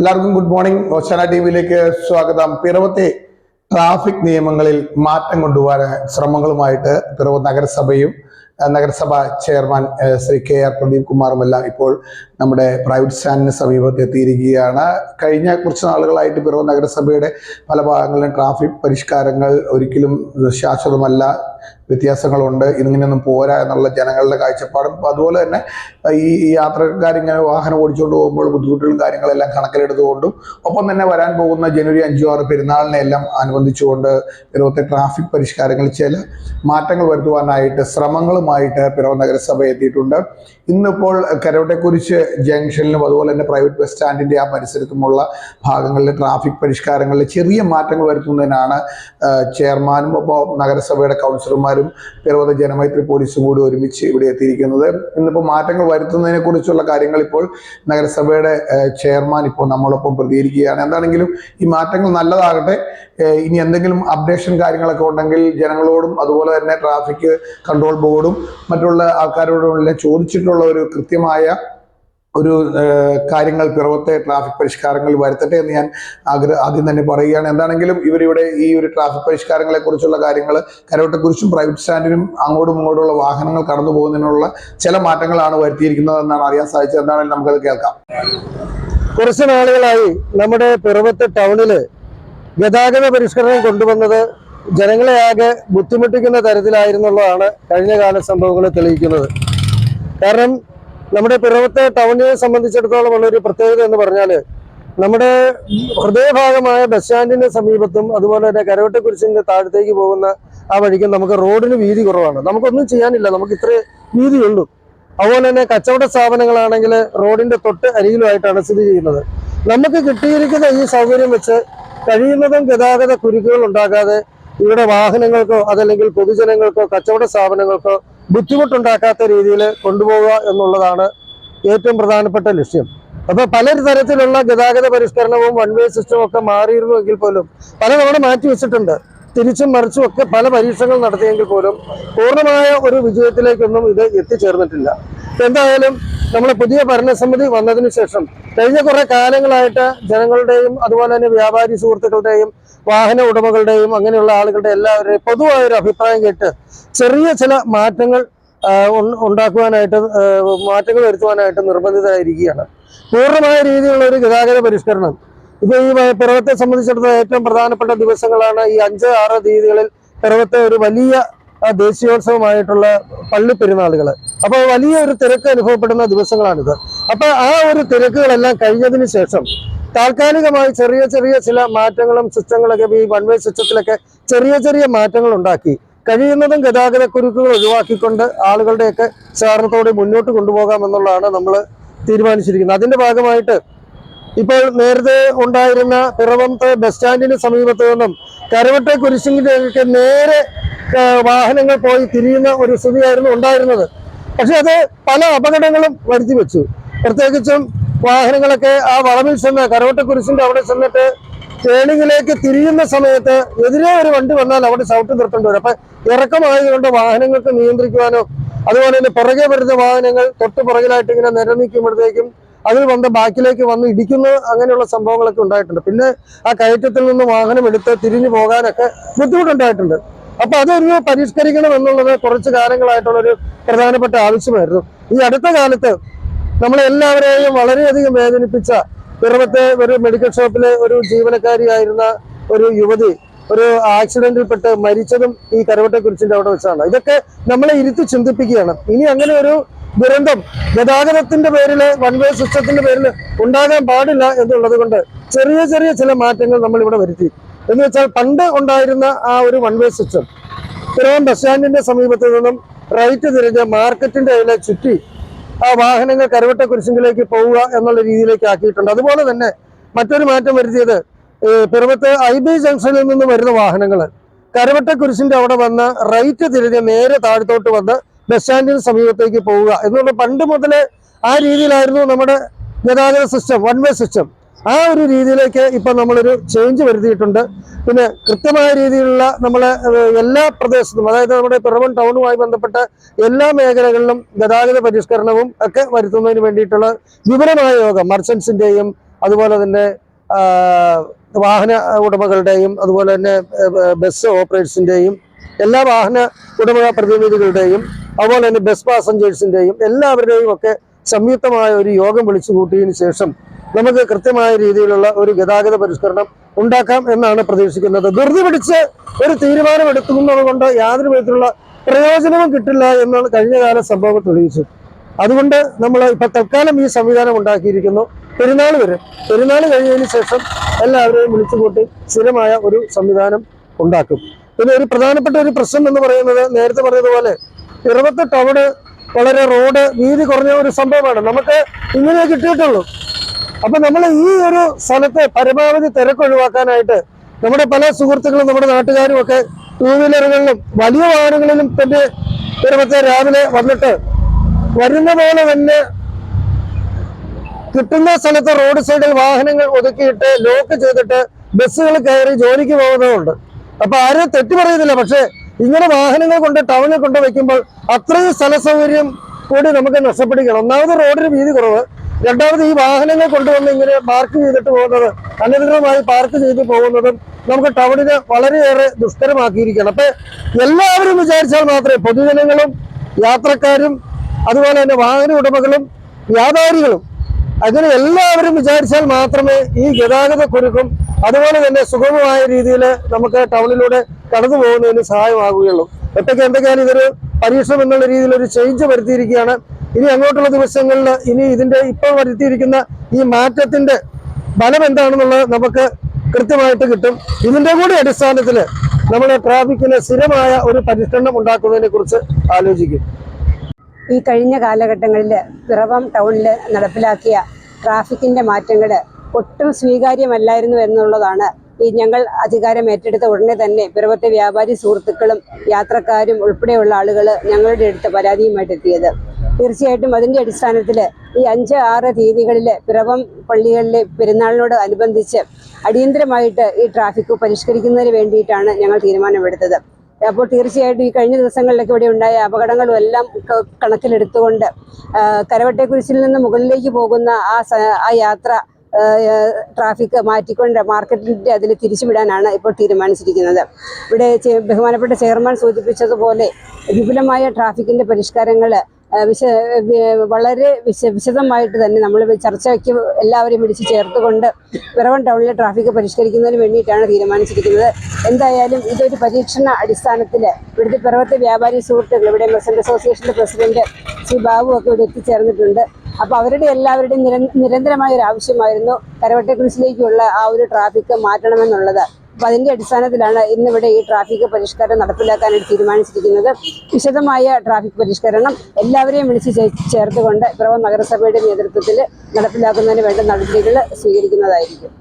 എല്ലാവർക്കും good morning. Oshana T വിയിലേക്ക് സ്വാഗതം. പിറവത്തെ ട്രാഫിക് നിയമങ്ങളിൽ മാറ്റം കൊണ്ടുവരാൻ ശ്രമങ്ങളുമായിട്ട് പിറവ നഗരസഭയും നഗരസഭാ നഗരസഭ chairman Sree K R Pradeep കുമാറും എല്ലാം ഇപ്പോൾ നമ്മുടെ പ്രൈവറ്റ് സ്റ്റാൻഡിന് സമീപത്ത് എത്തിയിരിക്കുകയാണ്. കഴിഞ്ഞ കുറച്ച് നാളുകളായിട്ട് പിറവ നഗരസഭയുടെ പല ഭാഗങ്ങളിലും ട്രാഫിക് പരിഷ്കാരങ്ങൾ ഒരിക്കലും ശാശ്വതമല്ല. വ്യത്യാസങ്ങളുണ്ട് ഇതിങ്ങനെയൊന്നും പോരാ എന്നുള്ള ജനങ്ങളുടെ കാഴ്ചപ്പാടും. അതുപോലെ തന്നെ ഈ യാത്രക്കാരിങ്ങനെ വാഹനം ഓടിച്ചുകൊണ്ട് പോകുമ്പോൾ ബുദ്ധിമുട്ടുകളും കാര്യങ്ങളെല്ലാം കണക്കിലെടുത്തുകൊണ്ടും ഒപ്പം തന്നെ വരാൻ പോകുന്ന ജനുവരി അഞ്ചു ആറ് പെരുന്നാളിനെ എല്ലാം അനുബന്ധിച്ചുകൊണ്ട് പിറവത്തെ ട്രാഫിക് പരിഷ്കാരങ്ങൾ ചില മാറ്റങ്ങൾ വരുത്തുവാനായിട്ട് ശ്രമങ്ങളുമായിട്ട് പിറവ നഗരസഭ എത്തിയിട്ടുണ്ട്. ഇന്നിപ്പോൾ കരോട്ടെക്കുരിശ് ജംഗ്ഷനിലും അതുപോലെ തന്നെ പ്രൈവറ്റ് ബസ് സ്റ്റാൻഡിന്റെ ആ പരിസരത്തുമുള്ള ഭാഗങ്ങളിലെ ട്രാഫിക് പരിഷ്കാരങ്ങളിൽ ചെറിയ മാറ്റങ്ങൾ വരുത്തുന്നതിനാണ് ചെയർമാനും ഒപ്പം നഗരസഭയുടെ കൗൺസിലർമാരും പിറവത ജനമൈത്രി പോലീസും കൂടി ഒരുമിച്ച് ഇവിടെ എത്തിയിരിക്കുന്നത്. ഇന്നിപ്പോൾ മാറ്റങ്ങൾ വരുത്തുന്നതിനെ കുറിച്ചുള്ള കാര്യങ്ങൾ ഇപ്പോൾ നഗരസഭയുടെ ചെയർമാൻ ഇപ്പോൾ നമ്മളൊപ്പം പ്രതികരിക്കുകയാണ്. എന്താണെങ്കിലും ഈ മാറ്റങ്ങൾ നല്ലതാകട്ടെ. ഇനി എന്തെങ്കിലും അപ്ഡേഷൻ കാര്യങ്ങളൊക്കെ ഉണ്ടെങ്കിൽ ജനങ്ങളോടും അതുപോലെ തന്നെ ട്രാഫിക് കൺട്രോൾ ബോർഡും മറ്റുള്ള ആൾക്കാരോടും ചോദിച്ചിട്ടുള്ള ഒരു കൃത്യമായ ഒരു കാര്യങ്ങൾ പിറവത്തെ ട്രാഫിക് പരിഷ്കാരങ്ങൾ വരുത്തട്ടെ എന്ന് ഞാൻ ആഗ്രഹം ആദ്യം തന്നെ പറയുകയാണ്. എന്താണെങ്കിലും ഇവരിവിടെ ഈ ഒരു ട്രാഫിക് പരിഷ്കാരങ്ങളെ കുറിച്ചുള്ള കാര്യങ്ങൾ കരോട്ടക്കുറിച്ചും പ്രൈവറ്റ് സ്റ്റാൻഡിനും അങ്ങോട്ടും ഇങ്ങോട്ടുള്ള വാഹനങ്ങൾ കടന്നു പോകുന്നതിനുള്ള ചില മാറ്റങ്ങളാണ് വരുത്തിയിരിക്കുന്നത് എന്നാണ് അറിയാൻ സാധിച്ചത്. എന്താണെങ്കിലും നമുക്കത് കേൾക്കാം. കുറച്ച് നാളുകളായി നമ്മുടെ പിറവത്തെ ടൗണിൽ ഗതാഗത പരിഷ്കരണം കൊണ്ടുവന്നത് ജനങ്ങളെ ആകെ ബുദ്ധിമുട്ടിക്കുന്ന തരത്തിലായിരുന്നുള്ളതാണ് കഴിഞ്ഞ കാല സംഭവങ്ങൾ തെളിയിക്കുന്നത്. കാരണം നമ്മുടെ പിറവത്തെ ടൗണിനെ സംബന്ധിച്ചിടത്തോളം ഉള്ള ഒരു പ്രത്യേകത എന്ന് പറഞ്ഞാൽ നമ്മുടെ ഹൃദയഭാഗമായ ബസ് സ്റ്റാൻഡിന്റെ സമീപത്തും അതുപോലെ തന്നെ കരവട്ടക്കുരിശിന്റെ താഴത്തേക്ക് പോകുന്ന ആ വഴിക്കും നമുക്ക് റോഡിന് വീതി കുറവാണ്. നമുക്കൊന്നും ചെയ്യാനില്ല. നമുക്ക് ഇത്രേ വീതിയുള്ളൂ. അതുപോലെ തന്നെ കച്ചവട സ്ഥാപനങ്ങളാണെങ്കിൽ റോഡിന്റെ തൊട്ട് അരികിലുമായിട്ടാണ് സ്ഥിതി ചെയ്യുന്നത്. നമുക്ക് കിട്ടിയിരിക്കുന്ന ഈ സൗകര്യം വെച്ച് കഴിയുന്നതും ഗതാഗത കുരുക്കുകൾ ഉണ്ടാകാതെ ഇവിടെ വാഹനങ്ങൾക്കോ അതല്ലെങ്കിൽ പൊതുജനങ്ങൾക്കോ കച്ചവട സ്ഥാപനങ്ങൾക്കോ ബുദ്ധിമുട്ടുണ്ടാക്കാത്ത രീതിയിൽ കൊണ്ടുപോവുക എന്നുള്ളതാണ് ഏറ്റവും പ്രധാനപ്പെട്ട ലക്ഷ്യം. അപ്പൊ പല തരത്തിലുള്ള ഗതാഗത പരിഷ്കരണവും വൺ വേ സിസ്റ്റവും ഒക്കെ മാറിയിരുന്നുവെങ്കിൽ പോലും പല തവണ മാറ്റി വെച്ചിട്ടുണ്ട്. തിരിച്ചും മറിച്ചും ഒക്കെ പല പരീക്ഷകൾ നടത്തിയെങ്കിൽ പോലും പൂർണമായ ഒരു വിജയത്തിലേക്കൊന്നും ഇത് എത്തിച്ചേർന്നിട്ടില്ല. എന്തായാലും നമ്മളെ പുതിയ ഭരണസമിതി വന്നതിന് ശേഷം കഴിഞ്ഞ കുറെ കാലങ്ങളായിട്ട് ജനങ്ങളുടെയും അതുപോലെ തന്നെ വ്യാപാരി സുഹൃത്തുക്കളുടെയും വാഹന ഉടമകളുടെയും അങ്ങനെയുള്ള ആളുകളുടെ എല്ലാവരുടെയും പൊതുവായ ഒരു അഭിപ്രായം കേട്ട് ചെറിയ ചില മാറ്റങ്ങൾ ഉണ്ടാക്കുവാനായിട്ട് മാറ്റങ്ങൾ വരുത്തുവാനായിട്ട് നിർബന്ധിതരായിരിക്കുകയാണ്. പൂർണമായ രീതിയിലുള്ള ഒരു ഗതാഗത പരിഷ്കരണം. ഇപ്പൊ ഈ പിറവത്തെ സംബന്ധിച്ചിടത്തോളം ഏറ്റവും പ്രധാനപ്പെട്ട ദിവസങ്ങളാണ് ഈ അഞ്ച് ആറ് തീയതികളിൽ പിറവത്തെ ഒരു വലിയ ദേശീയോത്സവമായിട്ടുള്ള പള്ളി പെരുന്നാളുകൾ അപ്പോൾ വലിയ ഒരു തിരക്ക് അനുഭവപ്പെടുന്ന ദിവസങ്ങളാണിത്. അപ്പൊ ആ ഒരു തിരക്കുകളെല്ലാം കഴിഞ്ഞതിന് ശേഷം താൽക്കാലികമായി ചെറിയ ചെറിയ ചില മാറ്റങ്ങളും സിസ്റ്റങ്ങളൊക്കെ ഈ വൺ വേ സിസ്റ്റത്തിലൊക്കെ ചെറിയ ചെറിയ മാറ്റങ്ങൾ ഉണ്ടാക്കി കഴിയുന്നതും ഗതാഗത കുരുക്കുകൾ ഒഴിവാക്കിക്കൊണ്ട് ആളുകളുടെയൊക്കെ സഹകരണത്തോടെ മുന്നോട്ട് കൊണ്ടുപോകാം എന്നുള്ളതാണ് നമ്മൾ തീരുമാനിച്ചിരിക്കുന്നത്. അതിന്റെ ഭാഗമായിട്ട് ഇപ്പോൾ നേരത്തെ ഉണ്ടായിരുന്ന പിറവത്തെ ബസ് സ്റ്റാൻഡിന് സമീപത്ത് നിന്നും കരവട്ടെ കുരിശിലേക്ക് നേരെ ആ, വാഹനങ്ങൾ പോയി തിരിയുന്ന ഒരു സ്ഥിതിയായിരുന്നു ഉണ്ടായിരുന്നത്. പക്ഷെ അത് പല അപകടങ്ങളും വരുത്തി വെച്ചു. പ്രത്യേകിച്ചും വാഹനങ്ങളൊക്കെ ആ വളവിൽ ചെന്ന് കരോട്ടക്കുരിശിന്റെ അവിടെ ചെന്നിട്ട് ടേണിങ്ങിലേക്ക് തിരിയുന്ന സമയത്ത് എതിരെ ഒരു വണ്ടി വന്നാൽ അവിടെ ചവിട്ടി നിർത്തേണ്ടി വരും. അപ്പൊ ഇറക്കമായതുകൊണ്ട് വാഹനങ്ങൾക്ക് നിയന്ത്രിക്കുവാനോ അതുപോലെ തന്നെ പുറകെ വരുന്ന വാഹനങ്ങൾ തൊട്ട് പുറകിലായിട്ട് ഇങ്ങനെ നിലനിൽക്കുമ്പോഴത്തേക്കും അതിൽ വന്ന് ബാക്കിലേക്ക് വന്ന് ഇടിക്കുന്ന അങ്ങനെയുള്ള സംഭവങ്ങളൊക്കെ ഉണ്ടായിട്ടുണ്ട്. പിന്നെ ആ കയറ്റത്തിൽ നിന്ന് വാഹനം എടുത്ത് തിരിഞ്ഞു പോകാനൊക്കെ ബുദ്ധിമുട്ടുണ്ടായിട്ടുണ്ട്. അപ്പൊ അതൊരു പരിഷ്കരിക്കണം എന്നുള്ളത് കുറച്ച് കാലങ്ങളായിട്ടുള്ള ഒരു പ്രധാനപ്പെട്ട ആവശ്യമായിരുന്നു. ഈ അടുത്ത കാലത്ത് നമ്മളെല്ലാവരെയും വളരെയധികം വേദനിപ്പിച്ച പിറവത്തെ ഒരു മെഡിക്കൽ ഷോപ്പിലെ ഒരു ജീവനക്കാരിയായിരുന്ന ഒരു യുവതി ഒരു ആക്സിഡന്റിൽപ്പെട്ട് മരിച്ചതും ഈ കരവട്ടെക്കുറിച്ചിന്റെ അവിടെ വെച്ചാണ്. ഇതൊക്കെ നമ്മളെ ഇരുത്തി ചിന്തിപ്പിക്കുകയാണ്. ഇനി അങ്ങനെ ഒരു ദുരന്തം ഗതാഗതത്തിന്റെ പേരിൽ വൺ വേ സിസ്റ്റത്തിന്റെ പേരിൽ ഉണ്ടാകാൻ പാടില്ല എന്നുള്ളത് കൊണ്ട് ചെറിയ ചെറിയ ചില മാറ്റങ്ങൾ നമ്മൾ ഇവിടെ വരുത്തി. എന്ന് വെച്ചാൽ പണ്ട് ഉണ്ടായിരുന്ന ആ ഒരു വൺ വേ സിസ്റ്റം ഇത്രയും ബസ് സ്റ്റാൻഡിന്റെ സമീപത്ത് നിന്നും റൈറ്റ് തിരിഞ്ഞ് മാർക്കറ്റിന്റെ അതിലെ ചുറ്റി ആ വാഹനങ്ങൾ കരുവട്ട കുരിശിങ്കിലേക്ക് പോവുക എന്നുള്ള രീതിയിലേക്ക് ആക്കിയിട്ടുണ്ട്. അതുപോലെ തന്നെ മറ്റൊരു മാറ്റം വരുത്തിയത് പിറവത്ത് ഐ ബി ജംഗ്ഷനിൽ നിന്ന് വരുന്ന വാഹനങ്ങൾ കരുവട്ട കുരിശിന്റെ അവിടെ വന്ന് റൈറ്റ് തിരിഞ്ഞ് നേരെ താഴത്തോട്ട് വന്ന് ബസ് സ്റ്റാൻഡിന് സമീപത്തേക്ക് പോവുക. എന്നുള്ള പണ്ട് മുതലേ ആ രീതിയിലായിരുന്നു നമ്മുടെ ഗതാഗത സിസ്റ്റം വൺ വേ സിസ്റ്റം ആ ഒരു രീതിയിലേക്ക് ഇപ്പൊ നമ്മളൊരു ചേഞ്ച് വരുത്തിയിട്ടുണ്ട്. പിന്നെ കൃത്യമായ രീതിയിലുള്ള നമ്മളെ എല്ലാ പ്രദേശത്തും അതായത് നമ്മുടെ പിറവൻ ടൗണുമായി ബന്ധപ്പെട്ട എല്ലാ മേഖലകളിലും ഗതാഗത പരിഷ്കരണവും ഒക്കെ വരുത്തുന്നതിന് വേണ്ടിയിട്ടുള്ള വിപുലമായ യോഗം മർച്ചൻസിന്റെയും അതുപോലെ തന്നെ വാഹന ഉടമകളുടെയും അതുപോലെ തന്നെ ബസ് ഓപ്പറേറ്റേഴ്സിന്റെയും എല്ലാ വാഹന ഉടമ പ്രതിനിധികളുടെയും അതുപോലെ തന്നെ ബസ് പാസഞ്ചേഴ്സിന്റെയും എല്ലാവരുടെയും ഒക്കെ സംയുക്തമായ ഒരു യോഗം വിളിച്ചു കൂട്ടിയതിനു ശേഷം നമുക്ക് കൃത്യമായ രീതിയിലുള്ള ഒരു ഗതാഗത പരിഷ്കരണം ഉണ്ടാക്കാം എന്നാണ് പ്രതീക്ഷിക്കുന്നത്. ധൃതി പിടിച്ച് ഒരു തീരുമാനം എടുക്കുന്നത് കൊണ്ട് യാതൊരു വിധത്തിലുള്ള പ്രയോജനവും കിട്ടില്ല എന്നാണ് കഴിഞ്ഞകാല സംഭവം തെളിയിച്ചു. അതുകൊണ്ട് നമ്മൾ ഇപ്പൊ തൽക്കാലം ഈ സംവിധാനം ഉണ്ടാക്കിയിരിക്കുന്നു. പെരുന്നാൾ വരെ. പെരുന്നാൾ കഴിഞ്ഞതിന് ശേഷം എല്ലാവരെയും വിളിച്ചുകൂട്ടി സ്ഥിരമായ ഒരു സംവിധാനം ഉണ്ടാക്കും. പിന്നെ ഒരു പ്രധാനപ്പെട്ട ഒരു പ്രശ്നം എന്ന് പറയുന്നത് നേരത്തെ പറഞ്ഞതുപോലെ പിറവത്ത് ടൗണ് വളരെ റോഡ് വീതി കുറഞ്ഞ ഒരു സംഭവമാണ്. നമുക്ക് ഇങ്ങനെ കിട്ടിയിട്ടുള്ളൂ. അപ്പൊ നമ്മൾ ഈ ഒരു സ്ഥലത്തെ പരമാവധി തിരക്ക് ഒഴിവാക്കാനായിട്ട് നമ്മുടെ പല സുഹൃത്തുക്കളും നമ്മുടെ നാട്ടുകാരും ഒക്കെ ടൂ വീലറുകളിലും വലിയ വാഹനങ്ങളിലും തന്നെ പിറവത്തെ രാവിലെ വന്നിട്ട് വരുന്ന പോലെ തന്നെ കിട്ടുന്ന സ്ഥലത്ത് റോഡ് സൈഡിൽ വാഹനങ്ങൾ ഒതുക്കിയിട്ട് ലോക്ക് ചെയ്തിട്ട് ബസ്സുകൾ കയറി ജോലിക്ക് പോകുന്നതുണ്ട് അപ്പൊ ആരും തെറ്റ് പറയുന്നില്ല പക്ഷേ ഇങ്ങനെ വാഹനങ്ങൾ കൊണ്ട് ടൗണിൽ കൊണ്ട് വയ്ക്കുമ്പോൾ അത്രയും സ്ഥല സൗകര്യം കൂടി നമുക്ക് നഷ്ടപ്പെടുകയാണ്. ഒന്നാമത് റോഡിന് വീതി കുറവ്. രണ്ടാമത് ഈ വാഹനങ്ങൾ കൊണ്ടുവന്ന് ഇങ്ങനെ പാർക്ക് ചെയ്തിട്ട് പോകുന്നത് അനധികൃതമായി പാർക്ക് ചെയ്ത് പോകുന്നതും നമുക്ക് ടൗണിനെ വളരെയേറെ ദുഷ്കരമാക്കിയിരിക്കുകയാണ്. അപ്പൊ എല്ലാവരും വിചാരിച്ചാൽ മാത്രമേ പൊതുജനങ്ങളും യാത്രക്കാരും അതുപോലെ തന്നെ വാഹന ഉടമകളും വ്യാപാരികളും അങ്ങനെ എല്ലാവരും വിചാരിച്ചാൽ മാത്രമേ ഈ ഗതാഗത കുരുക്കും അതുപോലെ തന്നെ സുഗമമായ രീതിയിൽ നമുക്ക് ടൗണിലൂടെ കടന്നു പോകുന്നതിന് സഹായമാകുകയുള്ളൂ. ഒറ്റയ്ക്ക് എന്തൊക്കെയാണ് ഇതൊരു പരീക്ഷണം എന്നുള്ള രീതിയിൽ ഒരു ചേഞ്ച് വരുത്തിയിരിക്കുകയാണ്. ഇനി അങ്ങോട്ടുള്ള ദിവസങ്ങളിൽ ഇനി ഇതിന്റെ ഇപ്പോൾ വരുത്തിയിരിക്കുന്ന ഈ മാറ്റത്തിന്റെ ഫലം എന്താണെന്നുള്ളത് നമുക്ക് കൃത്യമായിട്ട് കിട്ടും. ഇതിന്റെ കൂടി അടിസ്ഥാനത്തിൽ നമ്മൾ ട്രാഫിക്കിന് സ്ഥിരമായ ഒരു പരിഷ്കരണം ഉണ്ടാക്കുന്നതിനെ കുറിച്ച് ആലോചിക്കും. ഈ കഴിഞ്ഞ കാലഘട്ടങ്ങളിൽ പിറവം ടൗണിൽ നടപ്പിലാക്കിയ ട്രാഫിക്കിന്റെ മാറ്റങ്ങൾ ഒട്ടും സ്വീകാര്യമല്ലായിരുന്നു എന്നുള്ളതാണ് ഈ ഞങ്ങൾ അധികാരം ഏറ്റെടുത്ത ഉടനെ തന്നെ പിറവത്തെ വ്യാപാരി സുഹൃത്തുക്കളും യാത്രക്കാരും ഉൾപ്പെടെയുള്ള ആളുകൾ ഞങ്ങളുടെ അടുത്ത് പരാതിയുമായിട്ട് എത്തിയത്. തീർച്ചയായിട്ടും അതിന്റെ അടിസ്ഥാനത്തിൽ ഈ അഞ്ച് ആറ് തീയതികളിൽ പിറവം പള്ളികളിലെ പെരുന്നാളിനോട് അനുബന്ധിച്ച് അടിയന്തരമായിട്ട് ഈ ട്രാഫിക് പരിഷ്കരിക്കുന്നതിന് വേണ്ടിയിട്ടാണ് ഞങ്ങൾ തീരുമാനമെടുത്തത്. അപ്പോൾ തീർച്ചയായിട്ടും ഈ കഴിഞ്ഞ ദിവസങ്ങളിലൊക്കെ ഇവിടെ ഉണ്ടായ അപകടങ്ങളും എല്ലാം കണക്കിലെടുത്തുകൊണ്ട് കരവട്ടെക്കുരിശിൽ നിന്ന് മുകളിലേക്ക് പോകുന്ന ആ ആ യാത്ര ട്രാഫിക് മാറ്റിക്കൊണ്ട് മാർക്കറ്റിന്റെ അതിൽ തിരിച്ചുവിടാനാണ് ഇപ്പോൾ തീരുമാനിച്ചിരിക്കുന്നത്. ഇവിടെ ബഹുമാനപ്പെട്ട ചെയർമാൻ സൂചിപ്പിച്ചതുപോലെ വിപുലമായ ട്രാഫിക്കിന്റെ പരിഷ്കാരങ്ങൾ വിശ വളരെ വിശ വിശദമായിട്ട് തന്നെ നമ്മൾ ചർച്ചയ്ക്ക് എല്ലാവരെയും വിളിച്ച് ചേർത്തുകൊണ്ട് പിറവൻ ടൗണിലെ ട്രാഫിക് പരിഷ്കരിക്കുന്നതിന് വേണ്ടിയിട്ടാണ് തീരുമാനിച്ചിരിക്കുന്നത്. എന്തായാലും ഇതൊരു പരീക്ഷണ അടിസ്ഥാനത്തിൽ ഇവിടുത്തെ പിറവത്തെ വ്യാപാരി സുഹൃത്തുക്കൾ ഇവിടെ മെസന്റ് അസോസിയേഷന്റെ പ്രസിഡന്റ് ശ്രീ ബാബു ഒക്കെ ഇവിടെ എത്തിച്ചേർന്നിട്ടുണ്ട്. അപ്പോൾ അവരുടെ എല്ലാവരുടെയും നിര നിരന്തരമായ ഒരു ആവശ്യമായിരുന്നു കരവട്ടക്കുരിശിലേക്കുള്ള ആ ഒരു ട്രാഫിക് മാറ്റണമെന്നുള്ളത്. അപ്പോൾ അതിന്റെ അടിസ്ഥാനത്തിലാണ് ഇന്നിവിടെ ഈ ട്രാഫിക് പരിഷ്കരണം നടപ്പിലാക്കാനായിട്ട് തീരുമാനിച്ചിരിക്കുന്നത്. വിശദമായ ട്രാഫിക് പരിഷ്കരണം എല്ലാവരെയും വിളിച്ച് ചേർത്തുകൊണ്ട് പ്രവ നഗരസഭയുടെ നേതൃത്വത്തിൽ നടപ്പിലാക്കുന്നതിന് വേണ്ട നടപടികൾ സ്വീകരിക്കുന്നതായിരിക്കും.